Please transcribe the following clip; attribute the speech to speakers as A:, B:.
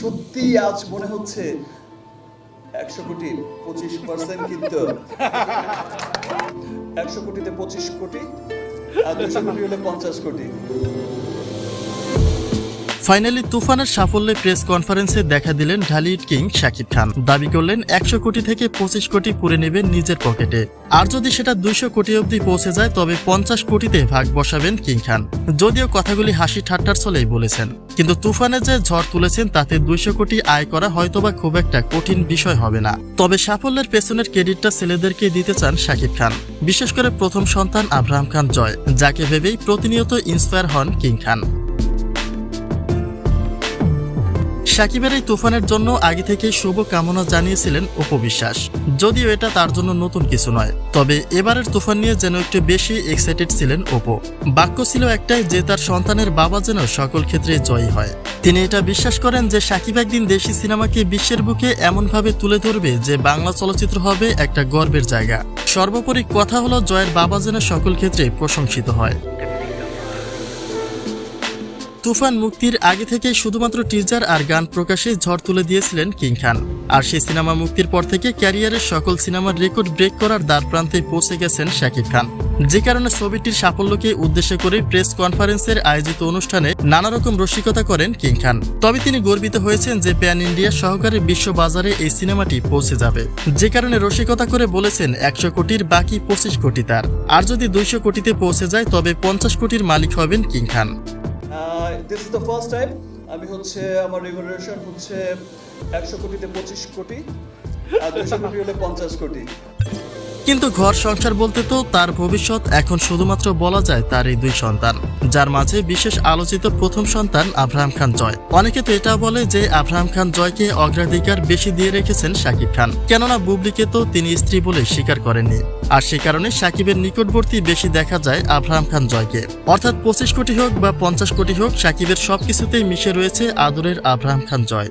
A: সত্যি আজ মনে হচ্ছে একশো কোটি, পঁচিশ পার্সেন্ট কিন্তু। একশো কোটিতে পঁচিশ কোটি, আর দুশো কোটি হলে পঞ্চাশ কোটি।
B: ফাইনালি তুফানের সাফল্যে প্রেস কনফারেন্সে দেখা দিলেন ঢালিউড কিং শাকিব খান। দাবি করলেন, একশো কোটি থেকে পঁচিশ কোটি পুরে নেবেন নিজের পকেটে। আর যদি সেটা দুইশো কোটি অবধি পৌঁছে যায়, তবে পঞ্চাশ কোটিতে ভাগ বসাবেন কিং খান। যদিও কথাগুলি হাসি ঠাট্টার ছলেই বলেছেন। কিন্তু তুফানে যে ঝড় তুলেছেন, তাতে দুইশো কোটি আয় করা হয়তোবা খুব একটা কঠিন বিষয় হবে না। তবে সাফল্যের পেছনের ক্রেডিটটা ছেলেদেরকে দিতে চান শাকিব খান। বিশেষ করে প্রথম সন্তান আব্রাহাম খান জয়, যাকে ভেবেই প্রতিনিয়ত ইন্সপায়ার হন কিং খান। সাকিবের এই তুফানের জন্য আগে থেকেই শুভ কামনা জানিয়েছিলেন উপবিশ্বাস যদিও এটা তার জন্য নতুন কিছু নয়, তবে এবারের তুফান নিয়ে যেন একটু বেশি এক্সাইটেড ছিলেন ওপো বাক্য ছিল একটাই যে তার সন্তানের বাবা যেন সকল ক্ষেত্রে জয়ী হয়। তিনি এটা বিশ্বাস করেন যে সাকিব একদিন দেশি সিনেমাকে বিশ্বের বুকে এমনভাবে তুলে ধরবে যে বাংলা চলচ্চিত্র হবে একটা গর্বের জায়গা। সর্বোপরি কথা হলো জয়ের বাবা যেন সকল ক্ষেত্রে প্রশংসিত হয়। তুফান মুক্তির আগে থেকে শুধুমাত্র টিজার আর গান প্রকাশে ঝড় তুলে দিয়েছিলেন কিং খান। আর সেই সিনেমা মুক্তির পর থেকে ক্যারিয়ারের সকল সিনেমার রেকর্ড ব্রেক করার দ্বার প্রান্তে পৌঁছে গেছেন শাকিব খান। যে কারণে ছবিটির সাফল্যকে উদ্দেশ্য করে প্রেস কনফারেন্সের আয়োজিত অনুষ্ঠানে নানা রকম রসিকতা করেন কিং খান। তবে তিনি গর্বিত হয়েছেন যে প্যান ইন্ডিয়া সহকারে বিশ্ব বাজারে এই সিনেমাটি পৌঁছে যাবে। যে কারণে রসিকতা করে বলেছেন, একশো কোটির বাকি পঁচিশ কোটি তার। আর যদি দুইশো কোটিতে পৌঁছে যায়, তবে পঞ্চাশ কোটির মালিক হবেন king Khan.
A: This is the first time আমি হচ্ছে আমার রেগুলেশন হচ্ছে একশো কোটিতে পঁচিশ কোটি আর দুশো কোটি হলে পঞ্চাশ কোটি।
B: কিন্তু ঘর সংসার বলতে তো তার ভবিষ্যৎ এখন শুধুমাত্র বলা যায় তার এই দুই সন্তান। যার মাঝে বিশেষ আলোচিত প্রথম সন্তান আব্রাহাম খান জয়। অনেকে তো এটা বলে যে আব্রাহাম খান জয়কে অগ্রাধিকার বেশি দিয়ে রেখেছেন শাকিব খান। কেননা বুবলিকে তো তিনি স্ত্রী বলে স্বীকার করেননি। আর সে কারণে সাকিবের নিকটবর্তী বেশি দেখা যায় আব্রাহাম খান জয়কে। অর্থাৎ পঁচিশ কোটি হোক বা পঞ্চাশ কোটি হোক, সাকিবের সবকিছুতেই মিশে রয়েছে আদরের আব্রাহাম খান জয়।